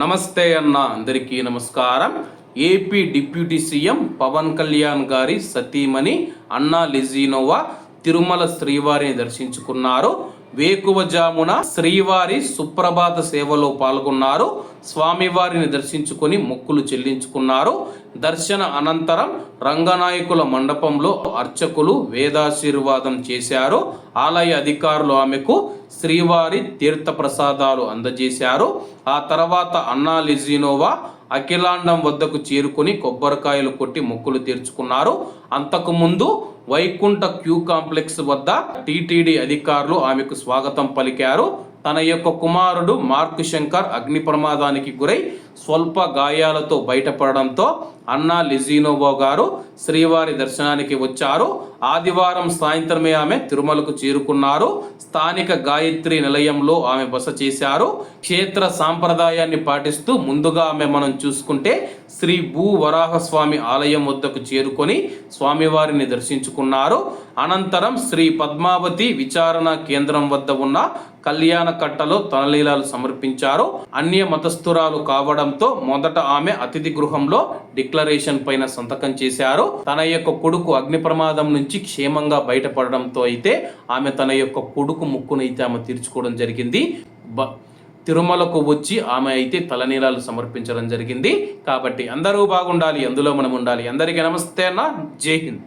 నమస్తే అన్న అందరికీ నమస్కారం. AP deputy CM Pawan Kalyan గారి సతీమణి అన్నా లిజినోవా తిరుమల శ్రీవారిని దర్శించుకున్నారు. వేకువజామున శ్రీవారి సుప్రభాత సేవలో పాల్గొన్నారు. స్వామివారిని దర్శించుకొని మొక్కులు చెల్లించుకున్నారు. దర్శన అనంతరం రంగనాయకుల మండపంలో అర్చకులు వేదాశీర్వాదం చేశారు. ఆలయ అధికారులు ఆమెకు శ్రీవారి తీర్థ ప్రసాదాలు అందజేశారు. ఆ తర్వాత అన్నా లిజినోవా అఖిలాండం వద్దకు చేరుకుని కొబ్బరికాయలు కొట్టి మొక్కులు తీర్చుకున్నారు. అంతకుముందు వైకుంఠ క్యూ కాంప్లెక్స్ వద్ద టీటీడీ అధికారులు ఆమెకు స్వాగతం పలికారు. తన యొక్క కుమారుడు మార్క్ శంకర్ అగ్ని ప్రమాదానికి గురై స్వల్ప గాయాలతో బయటపడడంతో అన్నా లిజినోవో గారు శ్రీవారి దర్శనానికి వచ్చారు. ఆదివారం సాయంత్రమే ఆమె తిరుమలకు చేరుకున్నారు. స్థానిక గాయత్రి నిలయంలో ఆమె బస చేశారు. క్షేత్ర సాంప్రదాయాన్ని పాటిస్తూ ముందుగా ఆమె మనం చూసుకుంటే శ్రీ భూ వరాహస్వామి ఆలయం వద్దకు చేరుకొని స్వామివారిని దర్శించుకున్నారు. అనంతరం శ్రీ పద్మావతి విచారణ కేంద్రం వద్ద ఉన్న కళ్యాణ కట్టలో తనలీలాలు సమర్పించారు. అన్య మతస్థురాలు కావడం కావడంతో మొదట ఆమె అతిథి గృహంలో డిక్లరేషన్ పైన సంతకం చేశారు. తన యొక్క కొడుకు అగ్ని ప్రమాదం నుంచి క్షేమంగా బయటపడడంతో అయితే ఆమె తన యొక్క కొడుకు ముక్కునైతే ఆమె తీర్చుకోవడం జరిగింది. బ- తిరుమలకు వచ్చి ఆమె అయితే తలనీలాలు సమర్పించడం జరిగింది. కాబట్టి అందరూ బాగుండాలి అందులో మనం ఉండాలి. అందరికీ నమస్తే అన్న. జై హింద్.